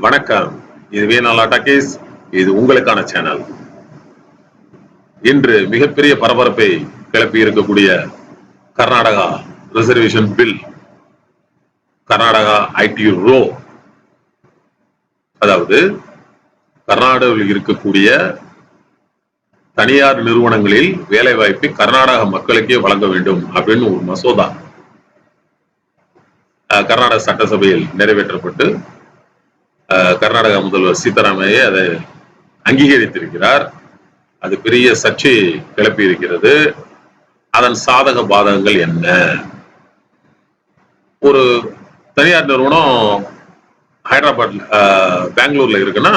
வணக்கம். இது வேணாலா டாக்கீஸ் இது உங்களுக்கான சேனல் இன்று மிகப்பெரிய பரபரப்பை கிளப்பி இருக்கக்கூடிய Karnataka reservation bill Karnataka IT row அதாவது கர்நாடகாவில் இருக்கக்கூடிய தனியார் நிறுவனங்களில் வேலை வாய்ப்பை கர்நாடக மக்களுக்கே வழங்க வேண்டும் அப்படின்னு ஒரு மசோதா கர்நாடக சட்டசபையில் நிறைவேற்றப்பட்டு கர்நாடக முதல்வர் சீதாராமையே அதை அங்கீகரித்திருக்கிறார். அது பெரிய சர்ச்சை கிளப்பி இருக்கிறது அதன் சாதக பாதகங்கள் என்ன? ஒரு தனியார் நிறுவனம் ஹைதராபாத் பெங்களூர்ல இருக்குன்னா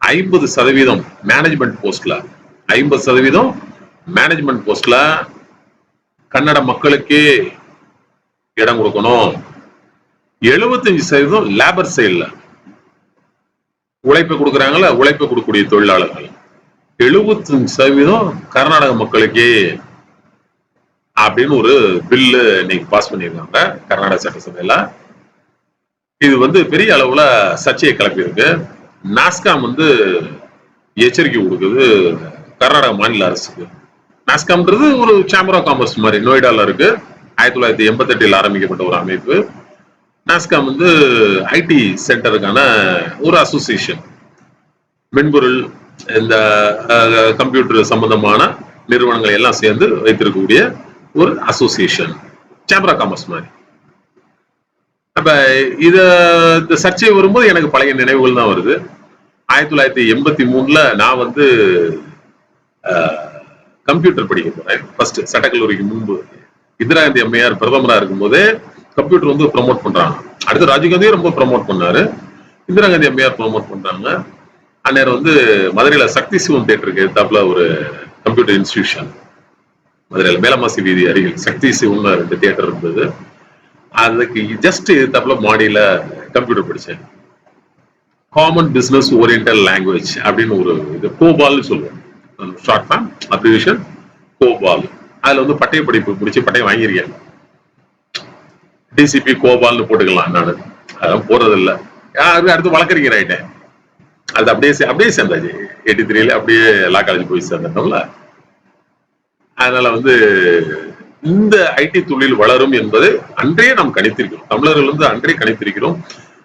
ஐம்பது சதவீதம் மேனேஜ்மெண்ட் போஸ்ட்ல ஐம்பது சதவீதம் மேனேஜ்மெண்ட் போஸ்ட்ல கன்னட மக்களுக்கே இடம் கொடுக்கணும். எழுபத்தஞ்சு சதவீதம் லேபர் சைட்ல உழைப்பு கொடுக்குறாங்களா உழைப்பு கொடுக்கக்கூடிய தொழிலாளர்கள். எழுபத்தஞ்சு சதவீதம் கர்நாடக மக்களுக்கே அப்படின்னு ஒரு பில்லு இன்னைக்கு பாஸ் பண்ணியிருக்காங்க கர்நாடக சட்டசபையில. இது வந்து பெரிய அளவுல சர்ச்சையை கிளப்பியிருக்கு. நாஸ்காம் வந்து எச்சரிக்கை கொடுக்குது கர்நாடக மாநில அரசுக்கு. நாஸ்காம்ன்றது ஒரு சேம்பர் ஆஃப் காமர்ஸ் மாதிரி நொய்டால இருக்கு. ஆயிரத்தி தொள்ளாயிரத்தி எண்பத்தி எட்டில் ஆரம்பிக்கப்பட்ட ஒரு அமைப்பு. நாஸ்காம் வந்து ஐடி சென்டருக்கான ஒரு அசோசியேஷன் மென்பொருள் இந்த கம்ப்யூட்டர் சம்பந்தமான நிறுவனங்களை எல்லாம் சேர்ந்து வைத்திருக்கக்கூடிய ஒரு அசோசியேஷன் சேம்பர் ஆஃப் காமர்ஸ் மாதிரி. அப்ப இத சர்ச்சை வரும்போது எனக்கு பழைய நினைவுகள் தான் வருது. ஆயிரத்தி தொள்ளாயிரத்தி எண்பத்தி மூணுல நான் வந்து கம்ப்யூட்டர் படிக்க போறேன். ஃபர்ஸ்ட் சட்டக்கல்லூரிக்கு முன்பு. இந்திரா காந்தி அம்மையார் பிரதமராக இருக்கும்போது கம்ப்யூட்டர் வந்து ப்ரமோட் பண்றாங்க. அடுத்து ராஜீவ்காந்தியும் ரொம்ப ப்ரமோட் பண்ணாரு. இந்திரா காந்தி அம்மையார் ப்ரமோட் பண்றாங்க. அந்நேரம் வந்து மதுரையில சக்தி சிவம் தேட்டருக்கு எதிர்த்தாப்புல ஒரு கம்ப்யூட்டர் இன்ஸ்டிடியூஷன் மதுரையில மேலமாசி வீதி அருகில் சக்தி சிவம்னு ரெண்டு தேட்டர் இருந்தது. அதுக்கு ஜஸ்ட் எதிர்த்தாப்புல மாடியில கம்ப்யூட்டர் படிச்சேன். காமன் பிசினஸ் ஓரியன்டல் லாங்குவேஜ் அப்படின்னு ஒரு இது கோபால்னு சொல்லுவோம். ஷார்ட் ஃபார்ம் அப்ரிவேஷன் கோபால் அதுல வந்து பட்டய படிப்பு முடிச்சு பட்டயம் வாங்கியிருக்கேன். டிசிபி கோபால்னு போட்டுக்கலாம் நான். அதான் போறது இல்ல அது அடுத்து வழக்கறிஞர் ஆயிட்டேன். அது அப்படியே அப்படியே சேர்ந்தாச்சு. எயிட்டி த்ரீல அப்படியே லா காலேஜ் போய் சேர்ந்துட்டோம்ல. அதனால வந்து இந்த ஐடி தொழில் வளரும் என்பதை அன்றே நாம் கணித்திருக்கிறோம். தமிழர்கள் வந்து அன்றே கணித்திருக்கிறோம்.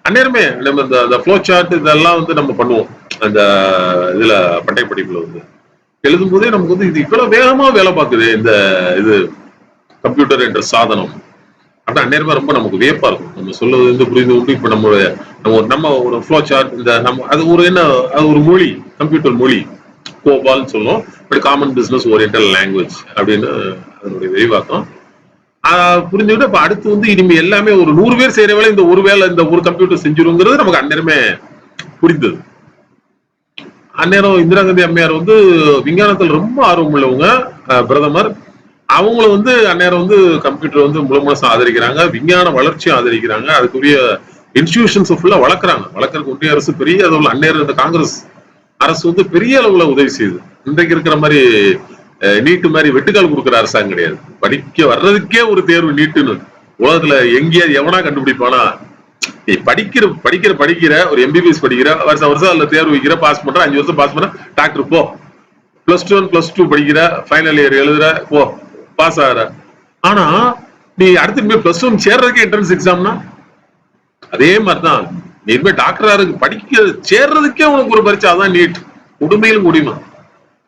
அந்நேரமே நம்ம இந்த இந்த ஃப்ளோ சார்ட் இதெல்லாம் வந்து நம்ம பண்ணுவோம். அந்த இதுல பட்டை படிப்புல வந்து. எழுதும் போதே நமக்கு வந்து இது இவ்வளவு வேகமா வேலை பார்க்குது இந்த இது கம்ப்யூட்டர் என்ற சாதனம். அதான் அந்நேரமா ரொம்ப நமக்கு வியப்பா இருக்கும். நம்ம சொல்றது வந்து புரிந்து கொண்டு இப்ப நம்ம ஒரு- நம்ம ஒரு ஃப்ளோ சார்ட் இந்த நம்ம அது ஒரு என்ன அது ஒரு மொழி கம்ப்யூட்டர் மொழி கோபால்னு சொல்லுவோம். But common business oriental language அப்படின்னு அதனுடைய விரிவாக்கம். புரிஞ்சுக்கிட்டு இப்ப அடுத்து வந்து இனிமே எல்லாமே ஒரு நூறு பேர் செய்யற வேலை இந்த ஒரு வேலை இந்த ஒரு கம்ப்யூட்டர் செஞ்சிருங்கிறது நமக்கு அந்நேரமே புரிந்தது. அந்நேரம் இந்திரா காந்தி அம்மையார் வந்து விஞ்ஞானத்தில் ரொம்ப ஆர்வம் உள்ளவங்க பிரதமர். அவங்கள வந்து அந்நேரம் வந்து கம்ப்யூட்டர் வந்து முழு முழுசா ஆதரிக்கிறாங்க விஞ்ஞான வளர்ச்சியும் ஆதரிக்கிறாங்க. அதுக்குரிய இன்ஸ்டிடியூஷன்ஸ் ஃபுல்லா வளர்க்குறாங்க. வளர்க்கறதுக்கு ஒன்றிய அரசு பெரிய அளவில் அந்நேரம் இந்த காங்கிரஸ் அரசு வந்து பெரிய அளவுல உதவி செய்யுது. இன்றைக்கு இருக்கிற மாதிரி நீட்டு மாதிரி வெட்டுக்கால் கொடுக்குற அரசாங்கம் கிடையாது. படிக்க வர்றதுக்கே ஒரு தேர்வு நீட்டுன்னு. உலகத்துல எங்கேயாவது எவனா கண்டுபிடிப்பானா? நீ படிக்கிற படிக்கிற படிக்கிற ஒரு எம்பிபிஎஸ் படிக்கிற வருஷம் வருஷம் அதுல தேர்வு வைக்கிற பாஸ் பண்ற அஞ்சு வருஷம் பாஸ் பண்ண டாக்டர் போ. Plus two one plus two படிக்கிற ஃபைனல் இயர் எழுதுற போ. பாஸ் ஆகிற. ஆனா நீ அடுத்து போய் பிளஸ் ஒன் சேர்றதுக்கு என்ட்ரன்ஸ் எக்ஸாம்னா அதே மாதிரிதான். நீ இனிமேல் டாக்டரா இருக்கு படிக்க சேர்றதுக்கே உனக்கு ஒரு பரிச்சை அதான் நீட் உடுமையிலும் முடியுமா?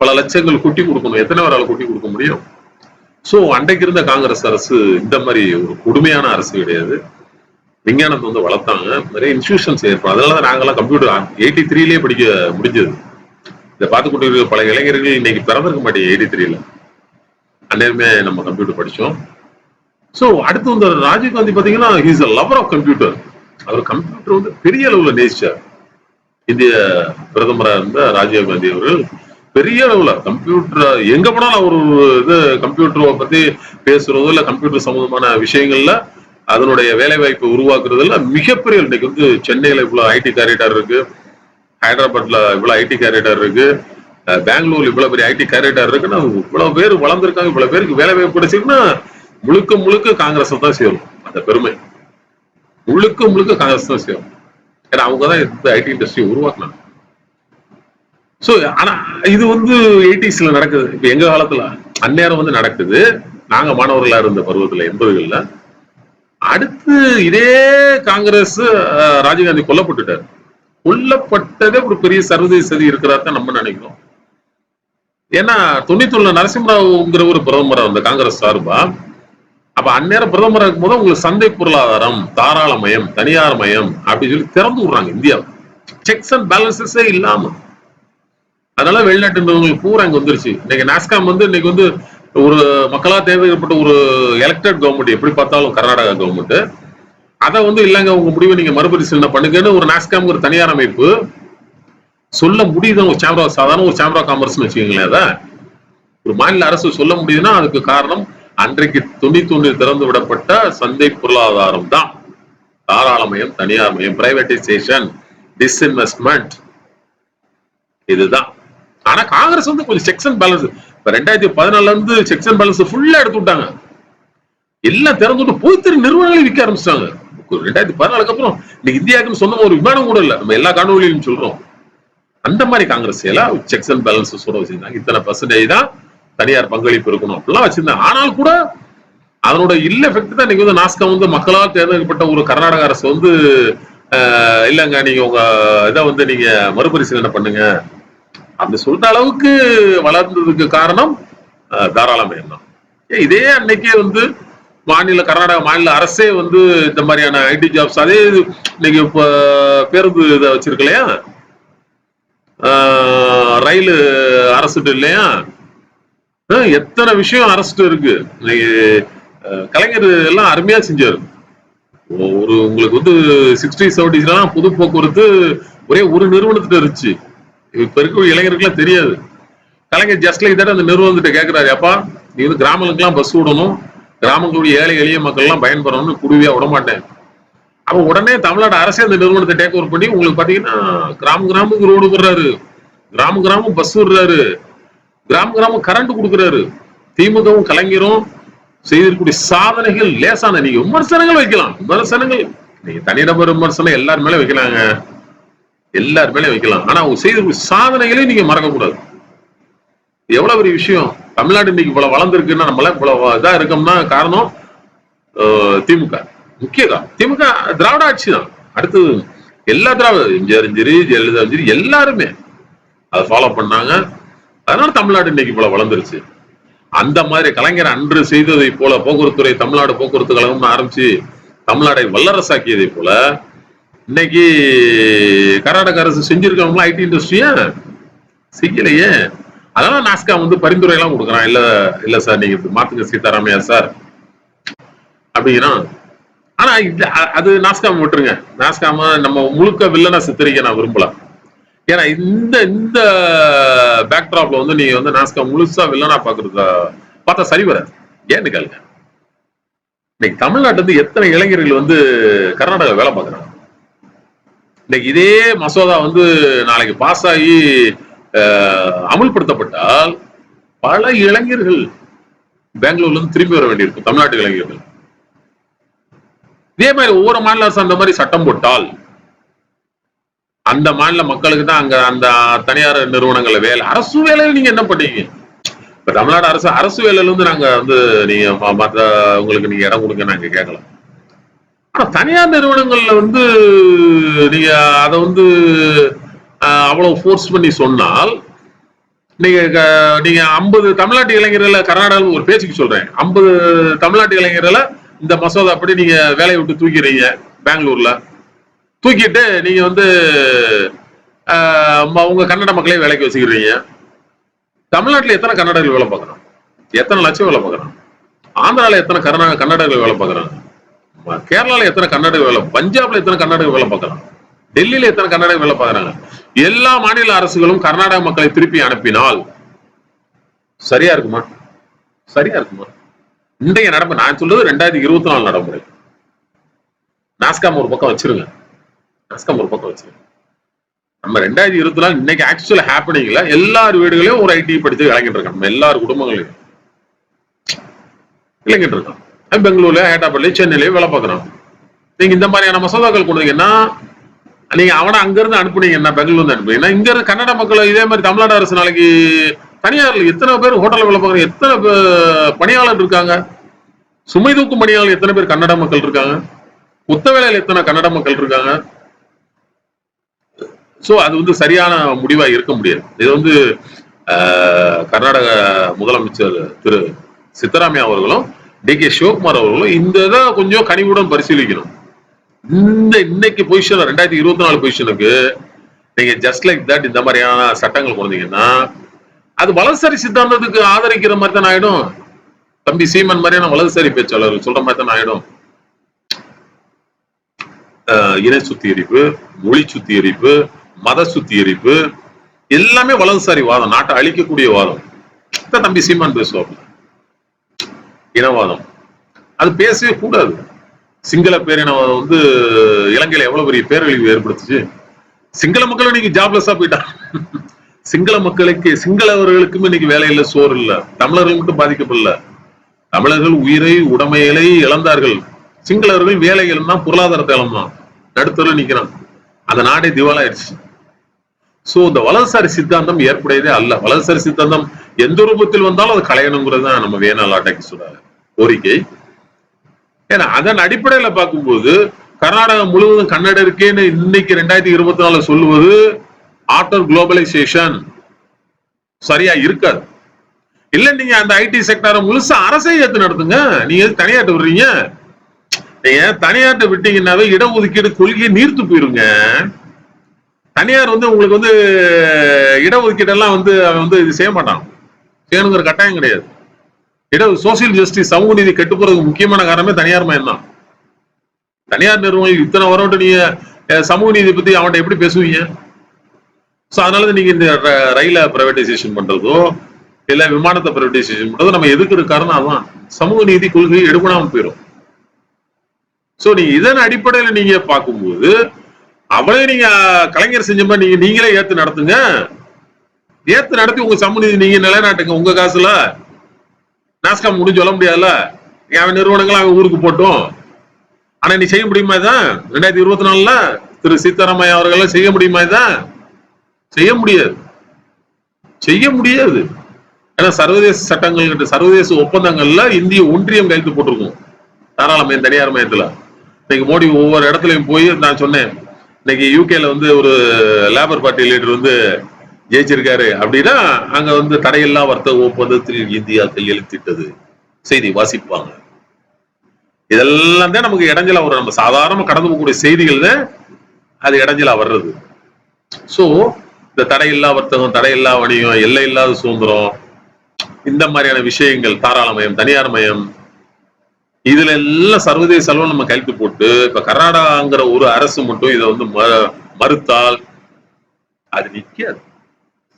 பல லட்சங்கள் குட்டி கொடுக்கணும். எத்தனை பேரால குட்டி கொடுக்க முடியும்? சோ அன்றைக்கு இருந்த காங்கிரஸ் அரசு இந்த மாதிரி ஒரு கொடுமையான அரசு கிடையாது. விஞ்ஞானத்தை வந்து வளர்த்தாங்க. நிறைய இன்ஸ்டியூஷன்ஸ் ஏற்படும் அதனால தான் நாங்கெல்லாம் கம்ப்யூட்டர் எயிட்டி த்ரீலயே படிக்க முடிஞ்சது. இதை பார்த்து கொண்டு பல இளைஞர்கள் இன்னைக்கு பிறந்திருக்க மாட்டேங்க எயிட்டி த்ரீல எல்லாருமே நம்ம கம்ப்யூட்டர் படிச்சோம். சோ அடுத்து வந்து ராஜீவ் காந்தி பாத்தீங்கன்னா is a lover of computer our computer வந்து பெரிய அளவுல நேசிச்சார். இந்திய பிரதமரா இருந்த ராஜீவ் காந்தி அவர்கள் பெரிய அளவுல கம்ப்யூட்டர் எங்க போனாலும் அவர் ஒரு இது கம்ப்யூட்டரை பத்தி பேசுறதோ இல்லை கம்ப்யூட்டர் சம்பந்தமான விஷயங்கள்ல அதனுடைய வேலை வாய்ப்பை உருவாக்குறதுல மிகப்பெரிய இன்னைக்கு வந்து சென்னையில இவ்வளவு ஐடி கேரக்டர் இருக்கு. ஹைதராபாத்ல இவ்வளவு ஐடி கேரக்டர் இருக்கு. பெங்களூர் இவ்வளவு பெரிய ஐடி கேரக்டர் இருக்குன்னா இவ்வளவு பேர் வளர்ந்துருக்காங்க இவ்வளவு பேருக்கு வேலை வாய்ப்பு கிடைச்சிருக்குன்னா முழுக்க முழுக்க காங்கிரஸ் தான் சேரும். அந்த பெருமை. முழுக்க முழுக்க காங்கிரஸ் தான் சேரும். ஏன்னா அவங்க தான் இந்த ஐடி இண்டஸ்ட்ரியை உருவாக்குனாங்க. ஸோ ஆனா இது வந்து எயிட்டிஸ்ல நடக்குது. இப்ப எங்க காலத்துல? அந்நேரம் வந்து நடக்குது. நாங்க மாணவர்களா இருந்த பருவத்துல எண்பதுகள்ல. அடுத்து இதே காங்கிரஸ் ராஜீவ்காந்தி கொல்லப்பட்டுட்டார். கொல்லப்பட்டதே ஒரு பெரிய சர்வதேச சதி இருக்கிறதா நம்ம நினைக்கிறோம். ஏன்னா தொண்ணூத்தி நரசிம்மராவுங்கிற ஒரு பிரதமர் அந்த காங்கிரஸ் சார்பா? அப்ப அந்நேரம் பிரதமர் இருக்கும்போது உங்களுக்கு சந்தை பொருளாதாரம் தாராளமயம் தனியார் மயம் அப்படின்னு சொல்லி திறந்து விடுறாங்க இந்தியாவை. செக்ஸ் அண்ட் பேலன்சஸே இல்லாம. அதனால வெளிநாட்டு பூரா இங்க வந்துருச்சு. இன்னைக்கு நாஸ்காம் வந்து இன்னைக்கு வந்து ஒரு மக்களா தேவைப்பட்ட ஒரு எலெக்டட் கவர்மெண்ட் எப்படி பார்த்தாலும் கர்நாடகா கவர்மெண்ட் அதை வந்து இல்லைங்க உங்க முடிவை நீங்க மறுபரிசீலனை பண்ணுங்கன்னு ஒரு நாஸ்காம் ஒரு தனியார் அமைப்பு சொல்ல முடியுது ஒரு சேம்பர் ஆஃப் சாதாரண ஒரு சேம்பர் ஆஃப் காமர்ஸ்னு வச்சுக்கோங்களேன் அதான் ஒரு மாநில அரசு சொல்ல முடியுதுன்னா அதுக்கு காரணம் அன்றைக்கு தொண்ணூத்தி துணி திறந்து விடப்பட்ட சந்தை பொருளாதாரம் தான். தாராளமயம் தனியார் மயம் பிரைவேடைசேஷன் டிஸ்இன்வெஸ்ட்மெண்ட் இதுதான். ஆனா காங்கிரஸ் வந்து கொஞ்சம் செக்ஸ் அண்ட் பேலன்ஸ் இப்ப ரெண்டாயிரத்தி பதினாலுல இருந்து செக்ஸ் அண்ட் பேலன்ஸ் ஃபுல்லா எடுத்து விட்டாங்க. எல்லாம் திறந்து விட்டு போய்த்திரு நிறுவனங்களை விற்க ஆரம்பிச்சிட்டாங்க. ரெண்டாயிரத்தி பதினாலுக்கு அப்புறம் இன்னைக்கு இந்தியாவுக்குன்னு சொந்தமா ஒரு விமானம் கூட இல்ல. நம்ம எல்லா காணொலியிலும் சொல்றோம். அந்த மாதிரி காங்கிரஸ் எல்லாம் செக்ஸ் அண்ட் பேலன்ஸ் வச்சிருந்தாங்க. இத்தனை பர்சன்டேஜ் தான் தனியார் பங்களிப்பு இருக்கணும். அப்படிலாம் வச்சிருந்தாங்க. ஆனால் கூட அதனோட இல்ல எஃபெக்ட் தான் இன்னைக்கு வந்து நாஸ்கா வந்து மக்களால் தேர்ந்தெடுக்கப்பட்ட ஒரு கர்நாடக அரசு வந்து ஆஹ், இல்லைங்க நீங்க உங்க இதை வந்து நீங்க மறுபரிசீலனை பண்ணுங்க. அப்படி சொல்ற அளவுக்கு வளர்ந்ததுக்கு காரணம் ஆஹ், தாராளமயம் தான். ஏன் இதே அன்னைக்கே வந்து மாநில கர்நாடக மாநில அரசே வந்து இந்த மாதிரியான ஐடி ஜாப்ஸ் அதே இன்னைக்கு இப்ப பேருந்து இதை வச்சிருக்கலையா? ரயில் அரசுட்டு இல்லையா? எத்தனை விஷயம் அரசுட்டு இருக்கு? கலைஞர் எல்லாம் அருமையா செஞ்சாரு. ஒரு உங்களுக்கு வந்து சிக்ஸ்டி செவன்டிஸ்லாம் புது போக்குவரத்து ஒரே ஒரு நிறுவனத்திட்ட இருந்துச்சு. இப்ப இருக்க இளைஞருக்குலாம் தெரியாது. கலைஞர் ஜஸ்ட் லைக் தட் அந்த நிறுவனத்திட்ட கேட்கிறாரு அப்பா நீ வந்து கிராமங்களுக்குலாம் பஸ் விடணும். கிராமங்களுடைய ஏழை எளிய மக்கள் எல்லாம் பயன்பெறணும்னு குடுவியா விட மாட்டேன் அப்ப உடனே தமிழ்நாடு அரசே அந்த நிறுவனத்தை டேக் ஓவர் பண்ணி உங்களுக்கு பாத்தீங்கன்னா கிராம கிராமம் ரோடு விடுறாரு. கிராம கிராமம் பஸ் விடுறாரு. கிராம கிராமம் கரண்ட் கொடுக்குறாரு. திமுகவும் கலைஞரும் செய்திருக்கக்கூடிய சாதனைகள் லேசான. நீங்க விமர்சனங்கள் வைக்கலாம். விமர்சனங்கள் நீங்க தனிநபர் விமர்சனம் எல்லார் மேலே வைக்கலாங்க. எல்லார் மேலே வைக்கலாம். ஆனா அவங்க செய்திருக்கூடிய சாதனைகளையும் நீங்க மறக்கக்கூடாது. எவ்வளவு பெரிய விஷயம். தமிழ்நாடு இன்னைக்கு இவ்வளவு வளர்ந்துருக்குன்னா நம்மள இவ்வளவு இதா இருக்கோம்னா காரணம் திமுக. முக்கிய திமுக திராவிட ஆட்சி தான் அடுத்து எல்லா திராவிட எம்ஜிஆரும் சரி ஜெயலலிதா சரி எல்லாருமே அதை ஃபாலோ பண்ணாங்க. அதனால தமிழ்நாடு இன்னைக்கு இவ்வளவு வளர்ந்துருச்சு. அந்த மாதிரி கலைஞர் அன்று செய்ததை போல போக்குவரத்துறை தமிழ்நாடு போக்குவரத்து கழகம் ஆரம்பிச்சு தமிழ்நாடை வல்லரசாக்கியதை போல இன்னைக்கு கர்நாடக அரசு செஞ்சிருக்கவங்களா ஐடி இண்டஸ்ட்ரியா? செய்யலையே. அதனால நாஸ்கா வந்து பரிந்துரை எல்லாம் கொடுக்குறான். இல்ல இல்ல சார் நீங்க மாத்துங்க சீதாராமையா சார். அப்படிங்கிறான். ஆனா இது அது நாஸ்காம விட்டுருங்க. நாஸ்காம நம்ம முழுக்க வில்லனா சித்தரிக்க நான் விரும்பல. ஏன்னா இந்த இந்த பேக்ட்ராப்ல வந்து நீங்க வந்து நாஸ்கா முழுசா வில்லனா பாக்குறத பார்த்தா சரி வராது. ஏன்னு கேளுங்க. இன்னைக்கு தமிழ்நாட்டுல இருந்து எத்தனை இளைஞர்கள் வந்து கர்நாடகா வேலை பார்க்குறாங்க? இன்னைக்கு இதே மசோதா வந்து நாளைக்கு பாஸ் ஆகி அமுல்படுத்தப்பட்டால் பல இளைஞர்கள் பெங்களூர்ல இருந்து திரும்பி வர வேண்டியிருக்கும். தமிழ்நாட்டு இளைஞர்கள். இதே மாதிரி ஒவ்வொரு மாநில அரசு அந்த மாதிரி சட்டம் போட்டால் அந்த மாநில மக்களுக்கு தான் அங்க அந்த தனியார் நிறுவனங்கள்ல வேலை. அரசு வேலையில நீங்க என்ன பண்ணுவீங்க? இப்ப தமிழ்நாடு அரசு அரசு வேலையில இருந்து நாங்க வந்து நீங்க மற்ற உங்களுக்கு நீங்க இடம் கொடுங்க நாங்க கேட்கலாம். ஆனா தனியார் நிறுவனங்கள்ல வந்து நீங்க அதை வந்து அவ்வளவு ஃபோர்ஸ் பண்ணி சொன்னால் நீங்க க- நீங்க ஐம்பது தமிழ்நாட்டு இளைஞர்களை கர்நாடகாவில் ஒரு பேச்சுக்கு சொல்றேன். ஐம்பது தமிழ்நாட்டு இளைஞர்களை இந்த மசோதா அப்படி நீங்க வேலையை விட்டு தூக்கிறீங்க பெங்களூர்ல. தூக்கிட்டு நீங்க வந்து உங்க கன்னட மக்களையும் வேலைக்கு வச்சுக்கிறீங்க. தமிழ்நாட்டுல எத்தனை கன்னடர்கள் வேலை பார்க்குறான் எத்தனை லட்சம் வேலை பார்க்குறான் ஆந்திரால எத்தனை கர்நா கன்னடர்கள் வேலை பார்க்குறாங்க? கேரளால எத்தனை கன்னடக வேலை பஞ்சாப்ல எத்தனை கன்னடக வேலை பார்க்கறாங்க? டெல்லியில எத்தனை கன்னடர்கள் வேலை பார்க்குறாங்க? எல்லா மாநில அரசுகளும் கர்நாடக மக்களை திருப்பி அனுப்பினால் சரியா இருக்குமா? சரியா இருக்குமா? இன்றைய நடைமுறை நான் சொல்றது ரெண்டாயிரத்தி இருபத்தி நாலு நடைமுறை நாஸ்காம் ஒரு பக்கம் வச்சிருங்க. நாஸ்காம் ஒரு பக்கம் வச்சிருங்க. நம்ம ரெண்டாயிரத்தி இருபத்தி நாலு இன்னைக்கு ஆக்சுவல் ஹேப்பனிங்ல எல்லார் வீடுகளையும் ஒரு ஐடி படிச்சு விளங்கிட்டு இருக்காங்க. நம்ம எல்லார் குடும்பங்களையும். விளங்கிட்டு இருக்கான் பெங்களூர்ல ஹைதராபாத்லயும் சென்னையிலயும் வேலை பார்க்கறான் நீங்க இந்த மாதிரியான மசோதாக்கள் கொடுத்தீங்கன்னா நீங்க அவனை அங்கிருந்து அனுப்புனீங்கன்னா பெங்களூர்ல அனுப்புனீங்கன்னா இங்க இருந்து கன்னட மக்களை இதே மாதிரி தமிழ்நாடு அரசு நாளைக்கு தனியார்ல எத்தனை பேர் ஹோட்டலில் வேலை பார்க்குற எத்தனை பணியாளர் இருக்காங்க? சுமை தூக்கும் பணியாளர் எத்தனை பேர் கன்னட மக்கள் இருக்காங்க? குத்த வேலையில் எத்தனை கன்னட மக்கள் இருக்காங்க? சோ அது வந்து சரியான முடிவா இருக்க முடியாது. இது வந்து ஆஹ், கர்நாடக முதலமைச்சர் திரு சித்தராமையா அவர்களும் டி கே சிவகுமார் அவர்களும் இந்த இதை கொஞ்சம் கனிவுடன் பரிசீலிக்கணும். இந்த இன்னைக்கு பொசிஷன் ரெண்டாயிரத்தி இருபத்தி நாலு பொசிஷனுக்கு நீங்க ஜஸ்ட் லைக் தட் இந்த மாதிரியான சட்டங்கள் கொண்டு அது வலதுசாரி சித்தாந்தத்துக்கு ஆதரிக்கிற மாதிரி தான் ஆயிடும். தம்பி சீமன் மாதிரியான வலதுசாரி பேச்சாளர் சொல்ற மாதிரி தான் ஆயிடும். ஆஹ் இன சுத்திகரிப்பு மொழி சுத்திகரிப்பு மத சுத்திகரிப்பு எல்லாமே வலதுசாரி வாதம் நாட்டை அழிக்கக்கூடிய வாதம். தம்பி சீமான் பேசுவாங்க இனவாதம். அது பேசவே கூடாது. சிங்கள பேரினவாதம் வந்து இலங்கையில எவ்வளவு பெரிய பேரழிவு ஏற்படுத்துச்சு. சிங்கள மக்களும் இன்னைக்கு ஜாப்லெஸ்ஸா போயிட்டா சிங்கள மக்களுக்கு சிங்களவர்களுக்கும் இன்னைக்கு வேலை இல்ல சோறு இல்ல. தமிழர்கள் மட்டும் பாதிக்கப்படல. தமிழர்கள் உயிரை உடமைகளை இழந்தார்கள். சிங்களவர்கள் வேலை இழந்தான் பொருளாதாரத்தை இழந்தான் நடுத்தர நிக்கிறான். அந்த நாடே திவாலாயிடுச்சு. சோ இந்த வலதுசாரி சித்தாந்தம் ஏற்புடையதே அல்ல. வலதுசாரி சித்தாந்தம் எந்த ரூபத்தில் வந்தாலும் அது களையணுங்கிறது தான் நம்ம வேணால் அட்டைக்கு சொல்றாரு. கோரிக்கை. ஏன்னா அதன் அடிப்படையில பார்க்கும்போது கர்நாடகம் முழுவதும் கன்னடருக்கேன்னு இன்னைக்கு ரெண்டாயிரத்தி இருபத்தி நாலு சொல்லுவது ஆஃப்டர் குளோபலைசேஷன் சரியா இருக்காது. இல்ல நீங்க அந்த ஐடி செக்டாரை முழுசா அரசை ஏத்து நடத்துங்க. நீங்க எதுக்கு தனியாட்டு விடுறீங்க? நீங்க தனியாட்ட விட்டீங்கன்னாவே இடஒதுக்கீடு கொள்கையை நீர்த்து போயிருங்க. தனியார் வந்து உங்களுக்கு வந்து இடஒதுக்கீடு எல்லாம் வந்து அவன் வந்து இது செய்ய மாட்டான். செய்யணுங்கிற கட்டாயம் கிடையாது. இட சோசியல் ஜஸ்டிஸ் சமூக நீதி கெட்டு போறதுக்கு முக்கியமான காரணமே தனியார் மயம் தான் தனியார் நிறுவனம் இத்தனை வரவன்ட்டு நீங்க சமூக நீதி பத்தி அவன்கிட்ட எப்படி பேசுவீங்க? சோ அதனால நீங்க இந்த ரயிலை ரயில பிரைவேடைசேஷன் பண்றதோ இல்ல விமானத்தை பிரைவேடைசேஷன் பண்றதோ நம்ம எதுக்கு காரணம் அதான் சமூக நீதி கொள்கை எடுபடாம போயிடும் சோ நீங்க இதன் அடிப்படையில நீங்க பார்க்கும்போது அவளே நீங்க கலைஞர் செஞ்ச மாதிரி நீங்க நீங்களே ஏத்து நடத்துங்க. ஏத்து நடத்தி உங்க சமூக நீதி நீங்க நிலைநாட்டுங்க உங்க காசுல. நாஸ்காம் முடிஞ்சு சொல்ல முடியாதுல்ல? அவன் நிறுவனங்கள் அவன் ஊருக்கு போட்டோம். ஆனா நீ செய்ய முடியுமா இதான் ரெண்டாயிரத்தி இருபத்தி நாலுல திரு சீதாராமையா அவர்கள் செய்ய முடியுமா இதான் செய்ய முடியாது. செய்ய முடியாது. ஏன்னா சர்வதேச சட்டங்கள் கிட்ட சர்வதேச ஒப்பந்தங்கள்ல இந்திய ஒன்றியம் கையெழுத்து போட்டிருக்கும். தாராளமயம் தனியார் மயத்துல. இன்னைக்கு மோடி ஒவ்வொரு இடத்துலயும் போய் நான் சொன்னேன். இன்னைக்கு யூகேல வந்து ஒரு லேபர் பார்ட்டி லீடர் வந்து ஜெயிச்சிருக்காரு. அப்படின்னா அங்க வந்து தடையில்லா வர்த்தக ஒப்பந்தத்தில் இந்தியா கையெழுத்திட்டது. செய்தி வாசிப்பாங்க. இதெல்லாம் தான் நமக்கு இடைஞ்சலா வரும். நம்ம சாதாரண கடந்து போகக்கூடிய செய்திகள் தான் அது இடைஞ்சலா வர்றது. சோ இந்த தடையில்லா வர்த்தகம் தடையில்லா வணிகம் எல்லை இல்லாத சுதந்திரம் இந்த மாதிரியான விஷயங்கள் தாராளமயம் தனியார் மயம் இதுல எல்லாம் சர்வதேச அளவு நம்ம கையெழுத்து போட்டு இப்ப கர்நாடகாங்கிற ஒரு அரசு மட்டும் இதை வந்து ம- மறுத்தால் அது நிக்காது.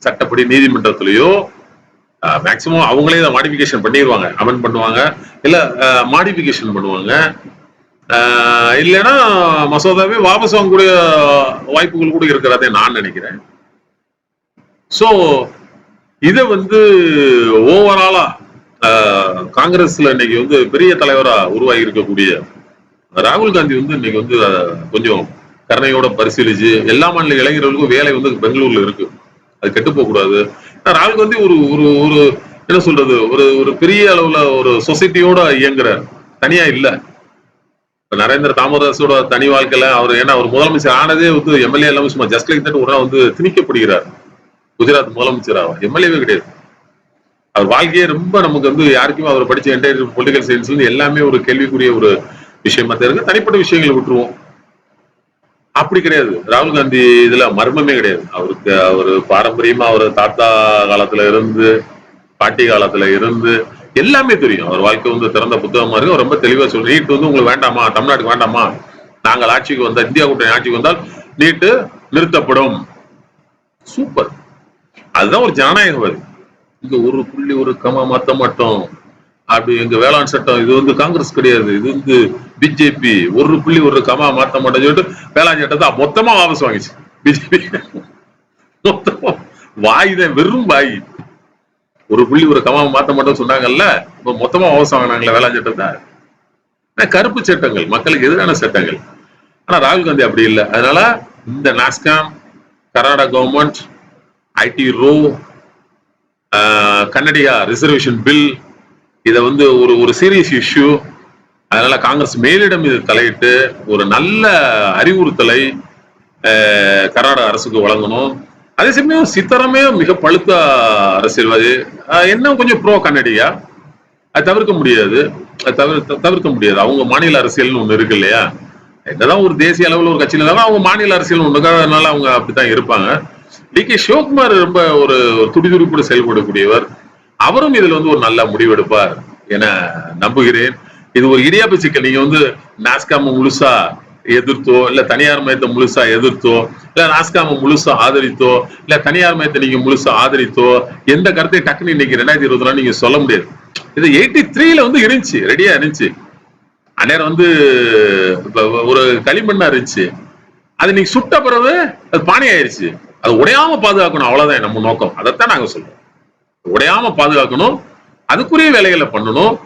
சட்டப்படி நீதிமன்றத்திலேயோ மேக்சிமம் அவங்களே இதை மாடிஃபிகேஷன் பண்ணிடுவாங்க அமெண்ட் பண்ணுவாங்க இல்ல மாடிஃபிகேஷன் பண்ணுவாங்க. ஆஹ் இல்லைன்னா மசோதாவே வாபஸ் வாங்கக்கூடிய வாய்ப்புகள் கூட இருக்கிறதே நான் நினைக்கிறேன். சோ இதை வந்து ஓவராலா காங்கிரஸ்ல இன்னைக்கு வந்து பெரிய தலைவரா உருவாகி இருக்கக்கூடிய ராகுல் காந்தி வந்து இன்னைக்கு வந்து கொஞ்சம் கருணையோட பரிசீலிச்சு எல்லா மாநில இளைஞர்களுக்கும் வேலை வந்து பெங்களூர்ல இருக்கு. அது கெட்டு போக கூடாது ஏன்னா ராகுல் காந்தி ஒரு ஒரு ஒரு என்ன சொல்றது ஒரு ஒரு பெரிய அளவுல ஒரு சொசைட்டியோட இயங்குற தனியா இல்ல. இப்ப நரேந்திர தாமோதாஸோட தனி வாழ்க்கையில அவர் ஏன்னா அவர் முதலமைச்சர் ஆனதே வந்து எம்எல்ஏ எல்லாமே சும்மா ஜஸ்ட் லைக் தட் ஒரு நாள் வந்து திணிக்கப்படுகிறார். குஜராத் முதலமைச்சரா எம்எல்ஏவே கிடையாது. அவர் வாழ்க்கையே ரொம்ப நமக்கு வந்து யாருக்குமே அவர் படிச்ச என்டையர் பொலிட்டிக்கல் சயின்ஸ் எல்லாமே ஒரு கேள்விக்குரிய ஒரு விஷயமா தான் தனிப்பட்ட விஷயங்களை விட்டுருவோம். அப்படி கிடையாது. ராகுல் காந்தி இதுல மர்மமே கிடையாது. அவருக்கு அவர் பாரம்பரியமா அவர் தாத்தா காலத்துல இருந்து பாட்டி காலத்துல இருந்து எல்லாமே தெரியும். அவர் வாழ்க்கை வந்து திறந்த புத்தகமா இருக்கு. ரொம்ப தெளிவா சொல்லு நீட் வந்து உங்களுக்கு வேண்டாமா? தமிழ்நாட்டுக்கு வேண்டாமா? நாங்கள் ஆட்சிக்கு வந்தால் இந்தியா கூட்டணி ஆட்சிக்கு வந்தால் நீட்டு நிறுத்தப்படும். சூப்பர். அதுதான் ஒரு ஜனநாயகவாதி இங்க ஒரு புள்ளி ஒரு கமா மாத்த மாட்டோம். அப்படி எங்க வேளாண் சட்டம் இது வந்து காங்கிரஸ் கிடையாது. இது வந்து பிஜேபி. ஒரு புள்ளி ஒரு கமா மாத்த மாட்டோம் சொல்லிட்டு வேளாண் சட்டத்தை மொத்தமா வாபஸ் வாங்கிச்சு. பிஜேபி. மொத்தமா. வாய் தான் வெறும் வாய். ஒரு புள்ளி ஒரு கமா மாத்த மாட்டோம் சொன்னாங்கல்ல இப்ப மொத்தமா வாபஸ் வாங்கினாங்களே வேளாண் சட்டத்தை. ஆனா கருப்பு சட்டங்கள் மக்களுக்கு எதிரான சட்டங்கள். ஆனா ராகுல் காந்தி அப்படி இல்லை. அதனால இந்த NASSCOM Karnataka government IT row uh, Kannadiga reservation bill இதை வந்து ஒரு ஒரு சீரியஸ் இஷ்யூ அதனால காங்கிரஸ் மேலிடம் இது தலையிட்டு ஒரு நல்ல அறிவுறுத்தலை uh, கர்நாடக அரசுக்கு வழங்கணும். அதே சமயம் சித்தரமே மிக பழுத்த அரசியல்வாதி. என்ன கொஞ்சம் ப்ரோ கன்னடியா? அது தவிர்க்க முடியாது. அது தவிர தவிர்க்க முடியாது. அவங்க மாநில அரசியல்னு ஒன்று இருக்கு இல்லையா? என்னதான் ஒரு தேசிய அளவில் ஒரு கட்சியில இருந்தாலும் அவங்க மாநில அரசியல் ஒண்ணுக்காக அவங்க அப்படித்தான் இருப்பாங்க. டி கே சிவகுமார் ரொம்ப ஒரு துடிதுடிப்போடு செயல்படக்கூடியவர். அவரும் இதுல வந்து ஒரு நல்ல முடிவெடுப்பார் என நம்புகிறேன். இது ஒரு இடியாப்பு சிக்கல். நீங்க வந்து நாஸ்காம முழுசா எதிர்த்தோ இல்ல தனியார் மயத்தை முழுசா எதிர்த்தோ இல்ல நாஸ்காம முழுசா ஆதரித்தோ இல்ல தனியார் மயத்தை நீங்க முழுசா ஆதரித்தோ எந்த கருத்தை டக்குன்னு இன்னைக்கு ரெண்டாயிரத்தி இருபத்தி நாலு நீங்க சொல்ல முடியாது. இது எயிட்டி த்ரீல வந்து இருந்துச்சு ரெடியா இருந்துச்சு. அந்நேரம் வந்து ஒரு களிமண்ணா இருந்துச்சு. அது நீங்க சுட்ட பிறகு அது பானை ஆயிருச்சு அது உடையாம பாதுகாக்கணும் அவ்வளவுதான் நம்ம நோக்கம். அதைத்தான் நாங்க சொல்றோம். உடையாம பாதுகாக்கணும் அதுக்குரிய வேலைகளை பண்ணணும்.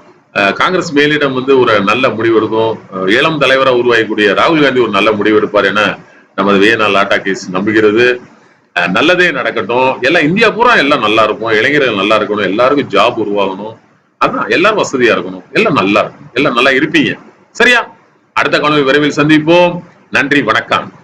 காங்கிரஸ் மேலிடம் வந்து ஒரு நல்ல முடிவு எடுக்கும். அஹ் இளம் தலைவரா உருவாகக்கூடிய ராகுல் காந்தி ஒரு நல்ல முடிவு எடுப்பார் என நமது வியனா லாட்டா கேஸ் நம்புகிறது. நல்லதே நடக்கட்டும். எல்லாம் இந்தியா பூரா எல்லாம் நல்லா இருக்கும். இளைஞர்கள் நல்லா இருக்கணும். எல்லாருக்கும் ஜாப் உருவாகணும். அதான் எல்லாரும் வசதியா இருக்கணும். எல்லாம் நல்லா இருக்கும் எல்லாம் நல்லா இருப்பீங்க. சரியா? அடுத்த கனவு விரைவில் சந்திப்போம். நன்றி வணக்கம்.